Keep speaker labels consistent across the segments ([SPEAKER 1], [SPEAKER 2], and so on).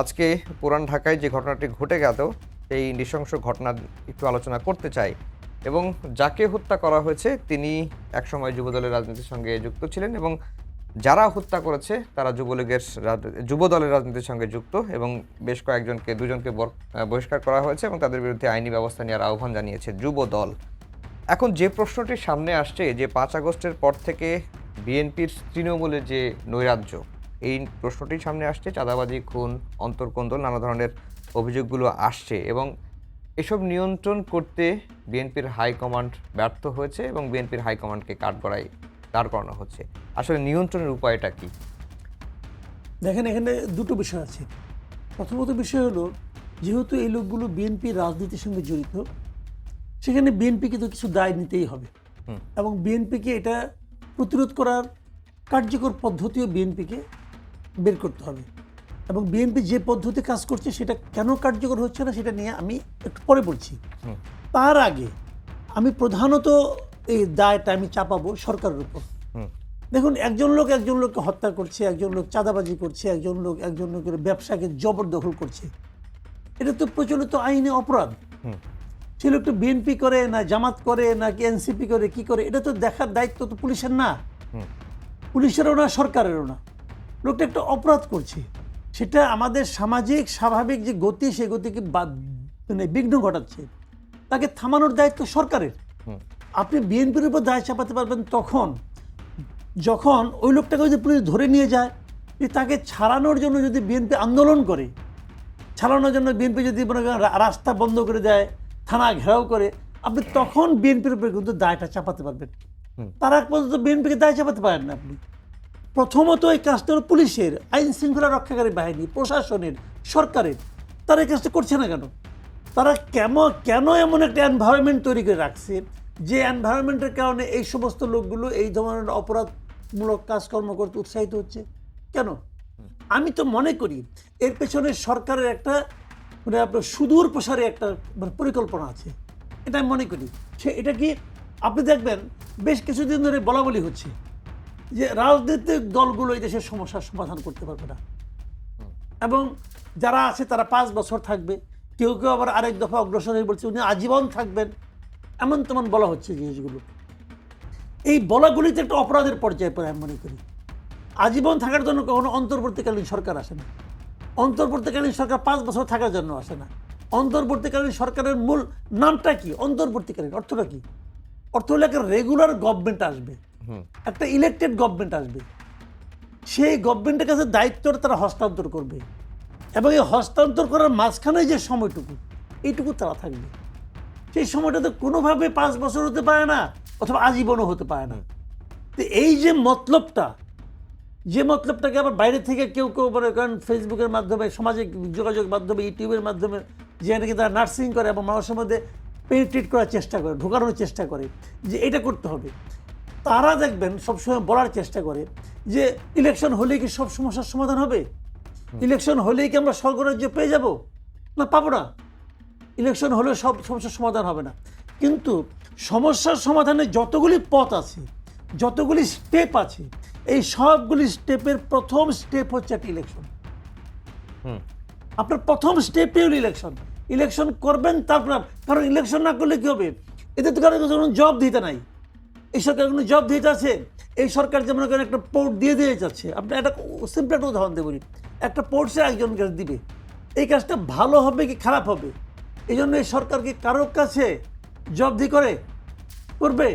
[SPEAKER 1] আজকে পুরান ঢাকায় যে ঘটনাটি ঘটে গেল, সেই নৃশংস ঘটনা একটু আলোচনা করতে চাই। এবং যাকে হত্যা করা হয়েছে, তিনি একসময় যুবদলের রাজনীতির সঙ্গে যুক্ত ছিলেন এবং যারা হত্যা করেছে, তারা যুবলীগের যুবদলের রাজনীতির সঙ্গে যুক্ত এবং বেশ কয়েকজনকে, দুজনকে বহিষ্কার করা হয়েছে এবং তাদের বিরুদ্ধে আইনি ব্যবস্থা নেওয়ার আহ্বান জানিয়েছে যুবদল। এখন যে প্রশ্নটি সামনে আসছে, যে পাঁচ আগস্টের পর থেকে বিএনপির তৃণমূলের যে নৈরাজ্য এই প্রশ্নটি সামনে আসছে চাঁদাবাজি খুন অন্তর্কন্দল নানা ধরনের অভিযোগগুলো আসছে এবং এসব নিয়ন্ত্রণ করতে বিএনপির হাইকমান্ড ব্যর্থ হয়েছে এবং বিএনপির হাইকমান্ডকে কাঠগড়ায় দাঁড় করানো হচ্ছে। আসলে নিয়ন্ত্রণের উপায়টা কি?
[SPEAKER 2] দেখেন এখানে দুটো বিষয় আছে। প্রথমত বিষয় হলো যেহেতু এই লোকগুলো বিএনপি রাজনীতির সঙ্গে জড়িত সেখানে বিএনপিকে তো কিছু দায় নিতেই হবে এবং বিএনপিকে এটা প্রতিরোধ করার কার্যকর পদ্ধতিও বিএনপিকে বের করতে হবে। এবং বিএনপি যে পদ্ধতি কাজ করছে সেটা কেন কার্যকর হচ্ছে না সেটা নিয়ে আমি একটু পরে বলছি। তার আগে আমি প্রধানত এই দায়টা আমি চাপাবো সরকারের উপর। দেখুন একজন লোক একজন লোককে হত্যা করছে একজন লোক চাঁদাবাজি করছে একজন লোক একজন লোকের ব্যবসাকে জবরদখল করছে। এটা তো প্রচলিত আইনে অপরাধ। সে লোকটা বিএনপি করে না জামাত করে নাকি এনসিপি করে কি করে এটা তো দেখার দায়িত্ব তো পুলিশের না। পুলিশেরও না সরকারেরও না। লোকটা একটা অপরাধ করছে। সেটা আমাদের সামাজিক স্বাভাবিক যে গতি সেই গতিকে মানে বিঘ্ন ঘটাচ্ছে তাকে থামানোর দায়িত্ব সরকারের। আপনি বিএনপির উপর দায় চাপাতে পারবেন তখন। যখন ওই লোকটাকে যদি পুলিশ ধরে নিয়ে যায় যে তাকে ছাড়ানোর জন্য যদি বিএনপি আন্দোলন করে ছাড়ানোর জন্য বিএনপি যদি মনে করেন রাস্তা বন্ধ করে দেয় থানা ঘেরাও করে আপনি তখন বিএনপির উপরে কিন্তু দায়টা চাপাতে পারবেন। তার পর্যন্ত বিএনপিকে দায় চাপাতে পারেন না আপনি। প্রথমত এই কাজটা হলো পুলিশের, আইন শৃঙ্খলা রক্ষাকারী বাহিনী, প্রশাসনের, সরকারের। তারা এই কাজটা করছে না কেন? তারা কেমন কেন এমন একটা এনভায়রনমেন্ট তৈরি করে রাখছে যে এনভায়রনমেন্টের কারণে এই সমস্ত লোকগুলো এই ধরনের অপরাধমূলক কাজকর্ম করতে উৎসাহিত হচ্ছে? কেন? আমি তো মনে করি এর পেছনে সরকারের একটা মানে আপনার সুদূর প্রসারে একটা মানে পরিকল্পনা আছে। এটা আমি মনে করি। সে, এটা কি, আপনি দেখবেন, বেশ কিছুদিন ধরে বলা বলি হচ্ছে। যে রাজনৈতিক দলগুলো এই দেশের সমস্যার সমাধান করতে পারবে না। এবং যারা আছে তারা পাঁচ বছর থাকবে, কেউ কেউ আবার আরেক দফা অগ্রসর হয়ে বলছে, উনি আজীবন থাকবেন। এমন তেমন বলা হচ্ছে জিনিসগুলো। এই বলাগুলিতে একটা অপরাধের পর্যায়ে পড়ে আমি মনে করি। আজীবন থাকার জন্য কখনো অন্তর্বর্তীকালীন সরকার আসে না। অন্তর্বর্তীকালীন সরকার পাঁচ বছর থাকার জন্য আসে না। অন্তর্বর্তীকালীন সরকারের মূল নামটা কি? অন্তর্বর্তীকালীন অর্থটা কি? অর্থ হলো একটা রেগুলার গভর্নমেন্ট আসবে। একটা ইলেকটেড গভর্নমেন্ট আসবে। সেই গভর্নমেন্টের কাছে দায়িত্বটা তারা হস্তান্তর করবে। এবং এই হস্তান্তর করার মাঝখানে যে সময়টুকু এইটুকু তারা থাকবে। সেই সময়টা তো কোনোভাবে পাঁচ বছর হতে পারে না অথবা আজীবনও হতে পারে না। তো এই যে মতলবটা যে মতলবটাকে আবার বাইরে থেকে কেউ কেউ মনে করেন ফেসবুকের মাধ্যমে সামাজিক যোগাযোগ মাধ্যমে ইউটিউবের মাধ্যমে যে নাকি তারা নার্সিং করে এবং মানুষের মধ্যে পেনিট্রেট করার চেষ্টা করে ঢোকানোর চেষ্টা করে যে এটা করতে হবে। তারা দেখবেন সবসময় বলার চেষ্টা করে যে ইলেকশন হলেই কি সব সমস্যার সমাধান হবে? ইলেকশন হলেই কি আমরা স্বর্গরাজ্য পেয়ে যাব? না পাবো না। ইলেকশন হলে সব সমস্যার সমাধান হবে না। কিন্তু সমস্যার সমাধানে যতগুলি পথ আছে যতগুলি স্টেপ আছে এই সবগুলি স্টেপের প্রথম স্টেপ হচ্ছে একটা ইলেকশন আপনার প্রথম স্টেপে হলো ইলেকশন ইলেকশন করবেন তারপর কারণ ইলেকশন না করলে কি হবে? এতে তো কারও জব দিতে নাই। এই সরকার কোনো জব দিতে আছে এই সরকার যেমন করেন একটা পোর্ট দিয়ে দিয়ে যাচ্ছে আপনি একটা সিম্পল একটা উদাহরণ দেবো একটা পোর্ট সে একজনকে দিবে। এই কাজটা ভালো হবে কি খারাপ হবে? এই জন্য এই সরকার কি কারোর কাছে জব দি করে? করবে?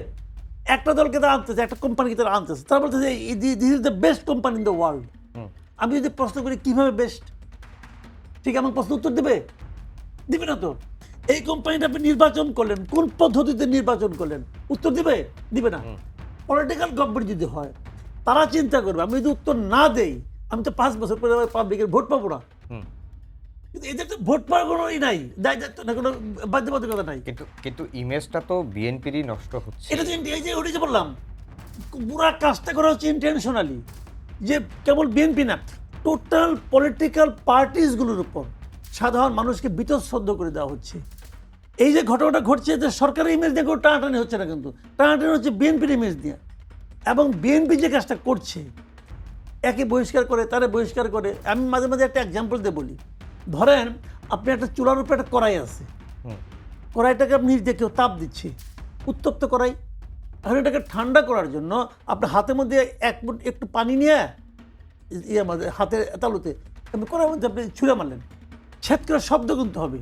[SPEAKER 2] একটা দলকে তারা আনতেছে একটা কোম্পানিকে তারা আনতেছে তারা বলতেছে this is the best company in the world আমি যদি প্রশ্ন করি কীভাবে বেস্ট ঠিক আমার প্রশ্ন উত্তর দেবে? দিবে না তো। এই কোম্পানিটা আপনি নির্বাচন করলেন কোন পদ্ধতিতে নির্বাচন করলেন? উত্তর দিবে? দিবে না। পলিটিক্যাল গভর্নমেন্ট যদি হয় তারা চিন্তা করবে আমি যদি উত্তর না দেই আমি তো পাঁচ বছর পরে পাবলিকের ভোট পাবো না। কিন্তু এদের তো ভোট পাওয়ার কোনো ই নাই দায় দায়িত্ব না কোনো বাধ্যবাধকতা নাই।
[SPEAKER 1] কিন্তু কিন্তু ইমেজটা তো বিএনপিরই নষ্ট হচ্ছে।
[SPEAKER 2] এটা তো এই যে ওটা যে বললাম পুরা কাজটা করা হচ্ছে ইন্টেনশনালি যে কেবল বিএনপি না টোটাল পলিটিক্যাল পার্টিসগুলোর উপর। সাধারণ মানুষকে বিতশ্রদ্ধ করে দেওয়া হচ্ছে। এই যে ঘটনাটা ঘটছে যে সরকারের ইমেজ দিয়ে কোনো টানাটানি হচ্ছে না কিন্তু। টানাটানি হচ্ছে বিএনপির ইমেজ দিয়ে এবং বিএনপি যে কাজটা করছে একে বহিষ্কার করে তারে বহিষ্কার করে। আমি মাঝে মাঝে একটা এক্সাম্পল দিয়ে বলি। ধরেন আপনি একটা চুলার উপরে একটা কড়াই আছে। কড়াইটাকে আপনি যে কেউ তাপ দিচ্ছে। উত্তপ্ত কড়াই। এখন এটাকে ঠান্ডা করার জন্য আপনার হাতের মধ্যে এক একটু পানি নিয়ে ইয়ে হাতের তালুতে আপনি কড়াইয়ের মধ্যে আপনি ছুঁড়ে মারলেন। ছেদ করে শব্দ কিন্তু হবে।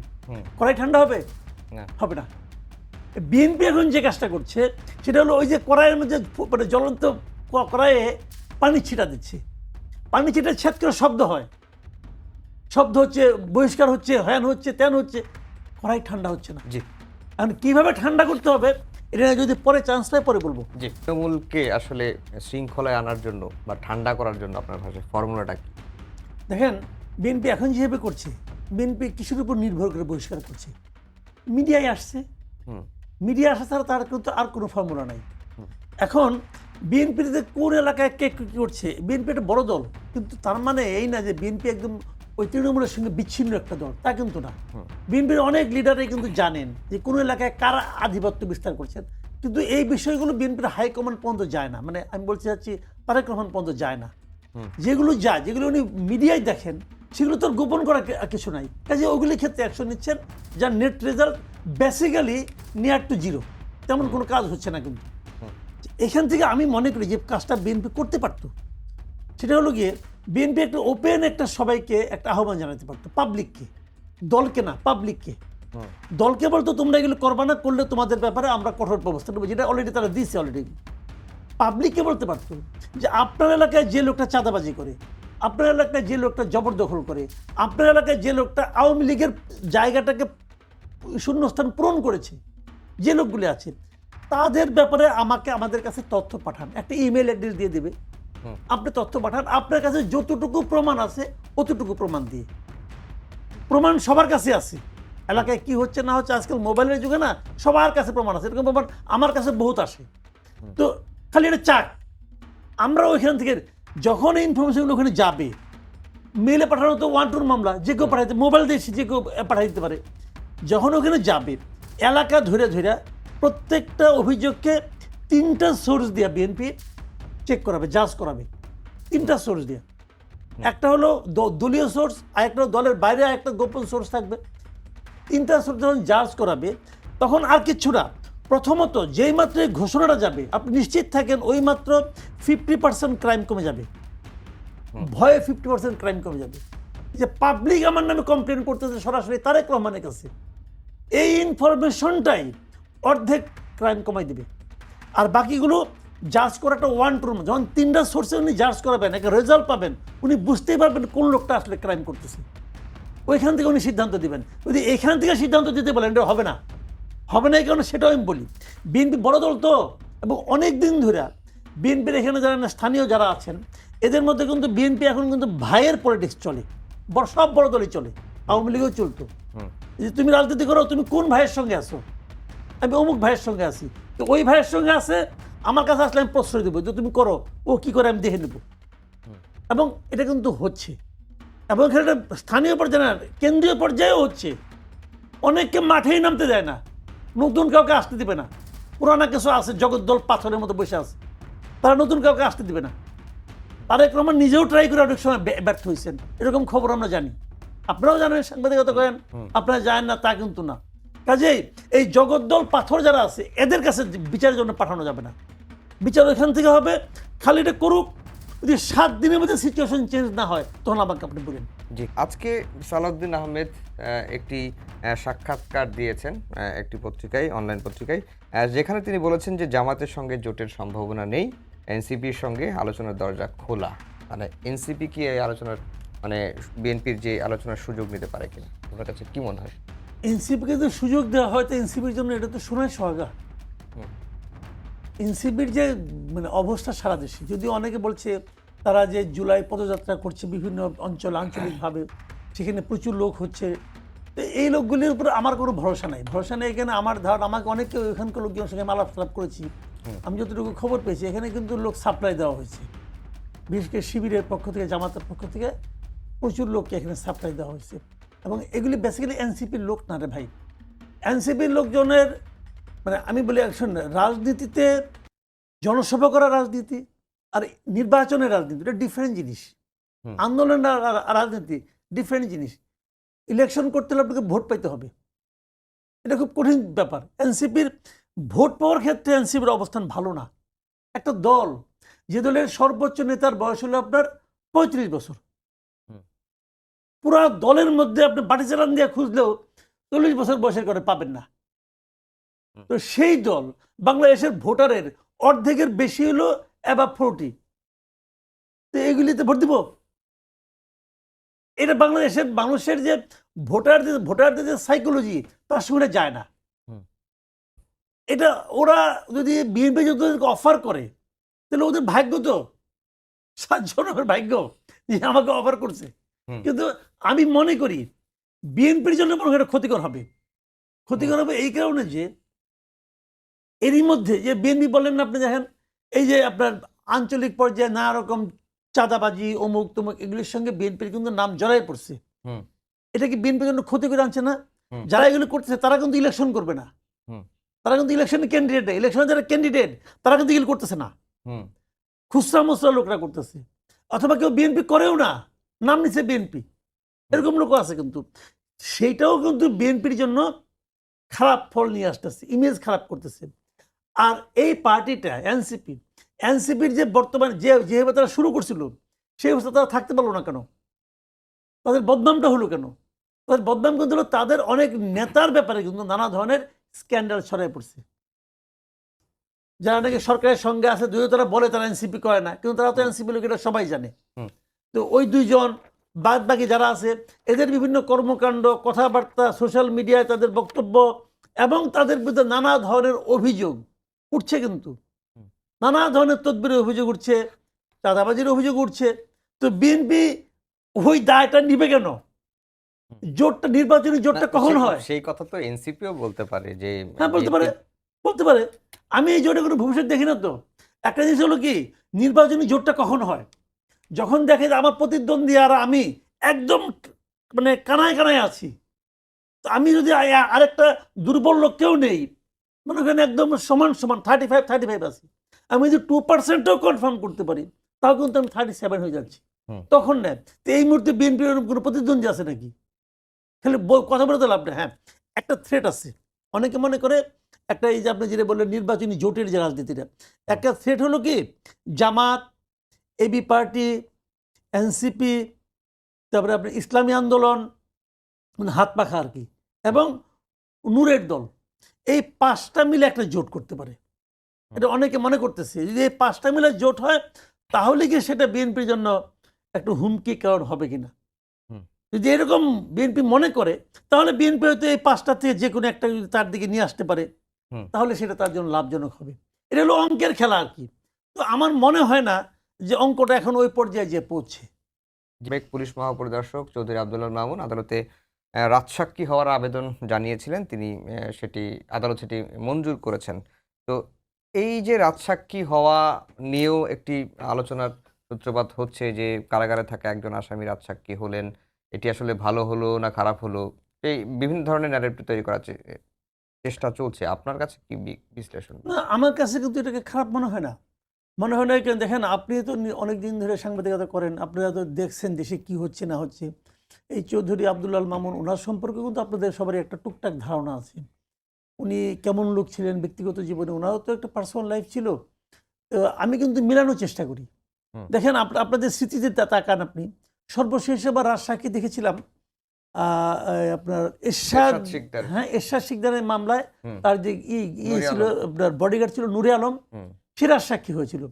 [SPEAKER 2] কড়াই ঠান্ডা হবে? হবে না। বিএনপি এখন যে কাজটা করছে সেটা হলো ওই যে কড়াইয়ের মধ্যে মানে জ্বলন্ত কড়াইয়ে পানি ছিটা দিচ্ছে। পানি ছিটা ছেদ করে শব্দ হয়। শব্দ হচ্ছে বহিষ্কার হচ্ছে হ্যান হচ্ছে ত্যান হচ্ছে। কড়াই ঠান্ডা হচ্ছে না।
[SPEAKER 1] জি।
[SPEAKER 2] এখন কীভাবে ঠান্ডা করতে হবে এটা যদি পরে চান্স পাই পরে বলব।
[SPEAKER 1] জি তৃণমূলকে আসলে শৃঙ্খলায় আনার জন্য বা ঠান্ডা করার জন্য আপনার ভাষায় ফর্মুলাটা কি?
[SPEAKER 2] দেখেন বিএনপি এখন যেভাবে করছে বিএনপি কিসের উপর নির্ভর করে বহিষ্কার করছে? মিডিয়ায় আসছে। মিডিয়া আসা ছাড়া তার কিন্তু আর কোনো ফর্মুলা নাই। এখন বিএনপিতে কোন এলাকায় কে কী করছে? বিএনপি একটা বড় দল কিন্তু তার মানে এই না যে বিএনপি একদম ওই তৃণমূলের সঙ্গে বিচ্ছিন্ন একটা দল তা কিন্তু না। বিএনপির অনেক লিডারই কিন্তু জানেন যে কোন এলাকায় কারা আধিপত্য বিস্তার করছেন কিন্তু এই বিষয়গুলো বিএনপির হাইকমান্ড পর্যন্ত যায় না। মানে আমি বলতে চাচ্ছি তারেক রহমান পর্যন্ত যায় না। যেগুলো যায় যেগুলো উনি মিডিয়ায় দেখেন সেগুলো তো গোপন করা কিছু নাই। কাজে ওগুলির ক্ষেত্রে অ্যাকশন নিচ্ছেন, যার net result basically near to zero তেমন কোনো কাজ হচ্ছে না কিন্তু। এখান থেকে আমি মনে করি যে কাজটা বিএনপি করতে পারতো। সেটা হলো গিয়ে বিএনপি একটা ওপেন একটা সবাইকে একটা আহ্বান জানাতে পারতো পাবলিককে দলকে না পাবলিককে দলকে বলতো, তোমরা এগুলো করবা না, করলে তোমাদের ব্যাপারে আমরা কঠোর ব্যবস্থা নেব। যেটা অলরেডি তারা দিচ্ছে অলরেডি পাবলিককে বলতে পারতো যে আপনার এলাকায় যে লোকটা চাঁদাবাজি করে আপনার এলাকায় যে লোকটা জবরদখল করে আপনার এলাকায় যে লোকটা আওয়ামী লীগের জায়গাটাকে শূন্যস্থান পূরণ করেছে যে লোকগুলি আছে তাদের ব্যাপারে আমাকে আমাদের কাছে তথ্য পাঠান। একটা ইমেল অ্যাড্রেস দিয়ে দেবে। আপনি তথ্য পাঠান। আপনার কাছে যতটুকু প্রমাণ আছে অতটুকু প্রমাণ দিয়ে। প্রমাণ সবার কাছে আছে। এলাকায় কি হচ্ছে না হচ্ছে আজকাল মোবাইলের যুগে না সবার কাছে প্রমাণ আছে। এরকম প্রমাণ আমার কাছে বহুত আসে। তো খালি এটা চাক। আমরা ওইখান থেকে যখন এই ইনফরমেশনগুলো ওখানে যাবে মেলে পাঠানো তো ওয়ান টুর মামলা যে কেউ পাঠাইতে মোবাইল দিয়ে যে কেউ পাঠাই দিতে পারে। যখন ওখানে যাবে এলাকা ধরে ধরে প্রত্যেকটা অভিযোগকে তিনটা সোর্স দিয়া বিএনপি চেক করাবে জাজ করাবে। তিনটা সোর্স দিয়ে। একটা হলো দ- দলীয় সোর্স আর একটা দলের বাইরে একটা গোপন সোর্স থাকবে। তিনটা সোর্স যখন জাজ করাবে তখন আর কিচ্ছু না। প্রথমত যেই মাত্র এই ঘোষণাটা যাবে আপনি নিশ্চিত থাকেন ওই মাত্র ফিফটি পার্সেন্ট ক্রাইম কমে যাবে। ভয়ে ফিফটি পার্সেন্ট ক্রাইম কমে যাবে। যে পাবলিক আমার নামে কমপ্লেন করতেছে সরাসরি তারেক রহমানের কাছে এই ইনফরমেশনটাই অর্ধেক ক্রাইম কমাই দিবে। আর বাকিগুলো জাজ করাটা ওয়ান টুর যখন তিনটা সোর্সে উনি জাজ করাবেন একটা রেজাল্ট পাবেন উনি বুঝতেই পারবেন কোন লোকটা আসলে ক্রাইম করতেছে। ওইখান থেকে উনি সিদ্ধান্ত দিবেন। যদি এখান থেকে সিদ্ধান্ত দিতে বলেন এটা হবে না। হবে না কেন সেটাও আমি বলি। বিএনপি বড় দল তো এবং অনেক দিন ধরে বিএনপির এখানে যারা স্থানীয় যারা আছেন এদের মধ্যে কিন্তু বিএনপি এখন কিন্তু ভাইয়ের পলিটিক্স চলে। বড় সব বড় দলই চলে আওয়ামী লীগও চলতো। যে তুমি রাজনীতি করো তুমি কোন ভাইয়ের সঙ্গে আছো? আমি অমুক ভাইয়ের সঙ্গে আছি। তো ওই ভাইয়ের সঙ্গে আছে আমার কাছে আসলে আমি প্রশ্রয় দেবো যে তুমি করো ও কি করে আমি দেখে নেব। এবং এটা কিন্তু হচ্ছে। এবং এখানে স্থানীয় পর্যায়ে না কেন্দ্রীয় পর্যায়েও হচ্ছে। অনেককে মাঠেই নামতে দেয় না। নতুন কাউকে আসতে দিবে না। পুরানা কিছু আছে জগদ্দল পাথরের মতো বসে আছে। তারা নতুন কাউকে আসতে দিবে না। তারেক রহমান নিজেও ট্রাই করে অনেক সময় ব্যর্থ হয়েছেন। এরকম খবর আমরা জানি। আপনারাও জানেন সাংবাদিকতা করেন? আপনারা জানেন না তা কিন্তু না। কাজেই এই জগদ্দল পাথর যারা আছে এদের কাছে বিচারের জন্য পাঠানো যাবে না। বিচার ওইখান থেকে হবে খালি এটা করুক। যদি সাত দিনের মধ্যে সিচুয়েশন চেঞ্জ না হয় তখন আমাকে আপনি বলেন।
[SPEAKER 1] জি। আজকে সালাউদ্দিন আহমেদ একটি সাক্ষাৎকার দিয়েছেন একটি পত্রিকায় অনলাইন পত্রিকায় যেখানে তিনি বলেছেন যে জামাতের সঙ্গে জোটের সম্ভাবনা নেই এনসিপির সঙ্গে আলোচনার দরজা খোলা। মানে এনসিপি কি এই আলোচনার মানে বিএনপির যে আলোচনার সুযোগ নিতে পারে কিনা? আপনার কাছে কি মনে হয়?
[SPEAKER 2] এনসিপিকে যদি সুযোগ দেওয়া হয় তো এনসিপির জন্য এটা তো শোনায় সোহাগা। এনসিপির যে মানে অবস্থা সারা দেশে যদি অনেকে বলছে তারা যে জুলাই পদযাত্রা করছে বিভিন্ন অঞ্চল আঞ্চলিকভাবে সেখানে প্রচুর লোক হচ্ছে। তো এই লোকগুলির উপর আমার কোনো ভরসা নাই। ভরসা নেই এখানে আমার ধারণা আমাকে অনেকে ওইখানকার লোকজনের সঙ্গে মালাপ সালাপ করেছি। আমি যতটুকু খবর পেয়েছি এখানে কিন্তু লোক সাপ্লাই দেওয়া হয়েছে। বিশেষ করে শিবিরের পক্ষ থেকে জামাতের পক্ষ থেকে প্রচুর লোককে এখানে সাপ্লাই দেওয়া হয়েছে। এবং এগুলি বেসিক্যালি এনসিপির লোক না রে ভাই। এনসিপির লোকজনের মানে আমি বলি একশন রাজনীতিতে জনসভা করা রাজনীতি আর নির্বাচনের রাজনীতি এটা ডিফারেন্ট জিনিস।
[SPEAKER 1] হুম।
[SPEAKER 2] আন্দোলন আর আর- আর রাজনীতি ডিফারেন্ট জিনিস। ইলেকশন করতে হলে আপনাকে ভোট পাইতে হবে। এটা খুব কঠিন ব্যাপার। এনসিপির ভোট পাওয়ার ক্ষেত্রে এনসিপির অবস্থান ভালো না। একটা দল যে দলের সর্বোচ্চ নেতার বয়স হলো আপনার পঁয়ত্রিশ বছর। পুরা দলের মধ্যে আপনি বাটি চালান দিয়ে খুঁজলেও চল্লিশ বছর বয়সের করে পাবেন না। তো সেই দল বাংলাদেশের ভোটারের অর্ধেকের বেশি হলো অ্যাবাভ ফোরটি। তো এগুলিতে ভোট দিব। এটা বাংলাদেশের মানুষের যে ভোটারদের ভোটারদের যে সাইকোলজি তার সঙ্গে যায় না। এটা ওরা যদি বিএনপি যদি ওদেরকে অফার করে তাহলে ওদের ভাগ্য তো সাতজনের ভাগ্য যে আমাকে অফার করছে। কিন্তু আমি মনে করি বিএনপির জন্য মনে এটা ক্ষতিকর হবে। ক্ষতিকর হবে এই কারণে যে এরই মধ্যে যে বিএনপি বলেন না আপনি দেখেন এই যে আপনার আঞ্চলিক পর্যায়ে নানা রকম চাঁদাবাজি অমুক তমুক এগুলির সঙ্গে বিএনপির কিন্তু নাম জড়াই পড়ছে। এটা কি বিএনপির জন্য ক্ষতি করে আনছে না? যারা এগুলো করতেছে তারা কিন্তু ইলেকশন করবে না। তারা কিন্তু ইলেকশনের ক্যান্ডিডেট ইলেকশনে যারা ক্যান্ডিডেট তারা কিন্তু এগুলো করতেছে না। খুচরা মুচরা লোকরা করতেছে। অথবা কেউ বিএনপি করেও না নাম নিচ্ছে বিএনপি। এরকম লোক আছে কিন্তু। সেইটাও কিন্তু বিএনপির জন্য খারাপ ফল নিয়ে আসতেছে ইমেজ খারাপ করতেছে। আর এই পার্টিটা এনসিপি এনসিপির যে বর্তমানে যে যেভাবে তারা শুরু করছিল সেই অবস্থা তারা থাকতে পারল না কেন? তাদের বদনামটা হলো কেন? তাদের বদনাম কিন্তু হলো তাদের অনেক নেতার ব্যাপারে কিন্তু নানা ধরনের স্ক্যান্ডাল ছড়ায় পড়ছে। যারা নাকি সরকারের সঙ্গে আছে যদিও তারা বলে তারা এনসিপি করে না কিন্তু তারা তো এনসিপি লোক এটা সবাই জানে। তো ওই দুইজন বাদ বাকি যারা আছে এদের বিভিন্ন কর্মকাণ্ড কথাবার্তা সোশ্যাল মিডিয়ায় তাদের বক্তব্য এবং তাদের বিরুদ্ধে নানা ধরনের অভিযোগ উঠছে কিন্তু। নানা ধরনের তদবিরের অভিযোগ উঠছে চাঁদাবাজির অভিযোগ উঠছে। তো বিএনপি ওই দায়টা নিবে কেন? জোটটা নির্বাচনী জোটটা কখন হয়?
[SPEAKER 1] সেই কথা তো এনসিপিও বলতে পারে যে
[SPEAKER 2] হ্যাঁ বলতে পারে। বলতে পারে। আমি এই জোটে কোনো ভবিষ্যৎ দেখি না তো। একটা জিনিস হলো কি নির্বাচনী জোটটা কখন হয়? যখন দেখে যে আমার প্রতিদ্বন্দ্বী আর আমি একদম মানে কানায় কানায় আছি। তো আমি যদি আরেকটা দুর্বল লোক কেউ নেই মনে করেন একদম সমান সমান থার্টি ফাইভ থার্টি ফাইভ আছে। আমি যদি টু পার্সেন্টও কনফার্ম করতে পারি তাও কিন্তু আমি থার্টি সেভেন হয়ে যাচ্ছি। তখন নেয় তো এই মুহূর্তে বিএনপির কোনো প্রতিদ্বন্দ্বী আছে নাকি? খালি কথা বলে তো লাভ নেই। হ্যাঁ একটা থ্রেট আছে। অনেকে মনে করে একটা এই যে আপনি যেটা বললেন নির্বাচনী জোটের যে রাজনীতিটা একটা থ্রেট হলো কি? জামাত এবি পার্টি এনসিপি তারপরে আপনার ইসলামী আন্দোলন মানে হাত পাখা আর কি এবং নূরের দল। এই পাঁচটা মিলে একটা জোট করতে পারে। এটা অনেকে মনে করতেছে যদি এই পাঁচটা মিলে জোট হয় তাহলে কি সেটা বিএনপির জন্য একটু হুমকি কারণ হবে কিনা? যদি এরকম বিএনপি মনে করে তাহলে বিএনপি হয়তো এই পাঁচটা থেকে যে কোনো একটা যদি তার দিকে নিয়ে আসতে পারে তাহলে সেটা তার জন্য লাভজনক হবে। এটা হলো অঙ্কের খেলা আর কি। তো আমার মনে হয় না যে অঙ্কটা এখন ওই পর্যায়ে যে পৌঁছে।
[SPEAKER 1] পুলিশ মহাপরিদর্শক চৌধুরী আব্দুল্লাহ মামুন আদালতে রাজসাক্ষী হওয়ার আবেদন জানিয়েছিলেন। তিনি সেটি, আদালত সেটি মঞ্জুর করেছেন। তো এই যে রাজসাক্ষী হওয়া নিয়েও একটি আলোচনার সূত্রপাত হচ্ছে যে, কারাগারে থাকা একজন আসামি রাজসাক্ষী হলেন, এটি আসলে ভালো হলো না খারাপ হলো, এই বিভিন্ন ধরনের ন্যারেটিভ তৈরি করার চেষ্টা চলছে। আপনার কাছে কি বিশ্লেষণ?
[SPEAKER 2] আমার কাছে কিন্তু এটাকে খারাপ মনে হয় না। মনে হয় না কেন, দেখেন, আপনি তো অনেক দিন ধরে সাংবাদিকতা করেন আপনারা তো দেখছেন দেশে কি হচ্ছে, না হচ্ছে। এই চৌধুরী আব্দুল্লাল মামুন ওনার সম্পর্কে কিন্তু আপনাদের সবারই একটা টুকটাক ধারণা আছে। উনি কেমন লোক ছিলেন ব্যক্তিগত জীবনে? ওনারও তো একটা পার্সোনাল লাইফ ছিল। আমি কিন্তু মিলানোর চেষ্টা করি। দেখেন আপনাদের স্মৃতিতে তাকান আপনি। সর্বশেষ এবার রাজশাহী দেখেছিলাম। আহ, আপনার এরশাদ হ্যাঁ এরশাদ শিকদারের মামলায় তার যে ই ই ছিল আপনার বডিগার্ড ছিল নুরে আলম। সে রাজসাক্ষী হয়েছিল।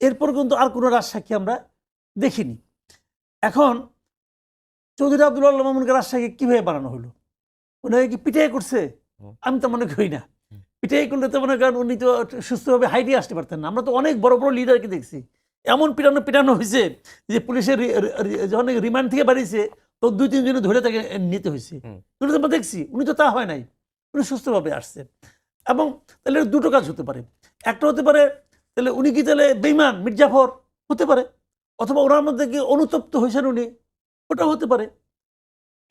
[SPEAKER 2] এরপর কিন্তু আর কোনো রাজসাক্ষী আমরা দেখিনি। এখন চৌধুরী আব্দুল্লাহ মামুনকে রাজসাক্ষী কীভাবে বানানো হলো? ওনাকে কি পিটাই করছে? আমি তো মনে করি না। পিটাই করলে তো মনে করেন উনি তো সুস্থভাবে হাইটে আসতে পারতেন না। আমরা তো অনেক বড় বড় লিডারকে দেখছি। এমন পিটানো পিটানো হয়েছে যে পুলিশের যখন রিমান্ড থেকে বাড়িয়েছে তো দুই তিনজনে ধরে তাকে নিতে হয়েছে। উনি তো আমরা দেখছি উনি তো তা হয় নাই। উনি সুস্থভাবে আসছে এবং তাহলে দুটো কাজ হতে পারে। একটা হতে পারে তাহলে উনি কি তাহলে বেইমান মির্জাফর? হতে পারে। অথবা ওনার মধ্যে কি অনুতপ্ত হয়েছেন উনি? ওটা হতে পারে।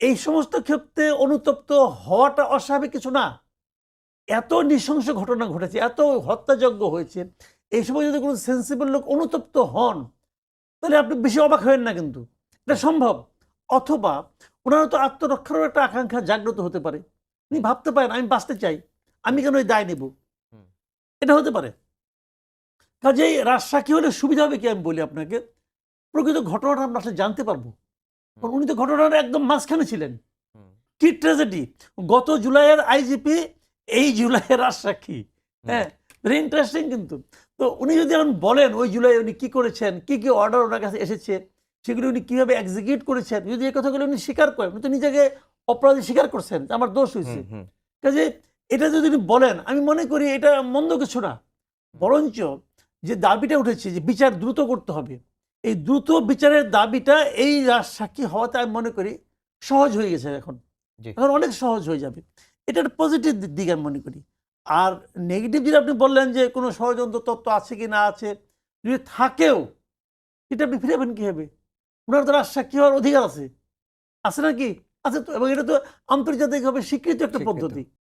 [SPEAKER 2] এই সমস্ত ক্ষেত্রে অনুতপ্ত হওয়াটা অস্বাভাবিক কিছু না। এত নৃশংস ঘটনা ঘটেছে এত হত্যাযজ্ঞ হয়েছে এই সময় যদি কোনো সেন্সিবল লোক অনুতপ্ত হন তাহলে আপনি বেশি অবাক হবেন না কিন্তু। এটা সম্ভব। অথবা ওনারা তো আত্মরক্ষারও একটা আকাঙ্ক্ষা জাগ্রত হতে পারে। উনি ভাবতে পারেন আমি বাঁচতে চাই আমি কেন এই দায় নেব? এটা হতে পারে। কাজেই রাজসাক্ষী হলে সুবিধা হবে কি আমি বলি আপনাকে? প্রকৃত ঘটনাটা আমরা আসলে জানতে পারব। উনি তো ঘটনার একদম মাঝখানে ছিলেন। কি ট্র্যাজেডি গত জুলাইয়ের আইজিপি এই জুলাইয়ের রাজসাক্ষী হ্যাঁ ভেরি ইন্টারেস্টিং কিন্তু। তো উনি যদি এখন বলেন ওই জুলাই উনি কি করেছেন কি কি অর্ডার ওনার কাছে এসেছে সেগুলি উনি কীভাবে এক্সিকিউট করেছেন যদি এই কথাগুলো উনি স্বীকার করেন উনি তো নিজেকে অপরাধী স্বীকার করছেন আমার দোষ হয়েছে। কাজে এটা যদি উনি বলেন আমি মনে করি এটা মন্দ কিছু না। বরঞ্চ যে দাবিটা উঠেছে যে বিচার দ্রুত করতে হবে এই দ্রুত বিচারের দাবিটা এই সাক্ষী হওয়াতে আমি মনে করি সহজ হয়ে গেছে এখন। এখন অনেক সহজ হয়ে যাবে। এটা একটা পজিটিভ দিক আমি মনে করি। আর নেগেটিভ যেটা আপনি বললেন যে কোনো ষড়যন্ত্র তত্ত্ব আছে কি না আছে যদি থাকেও এটা আপনি ফিরাবেন কীভাবে? ওনার তো রাজসাক্ষী হওয়ার অধিকার আছে। আছে নাকি আছে তো এবং এটা তো আন্তর্জাতিকভাবে স্বীকৃত একটা পদ্ধতি।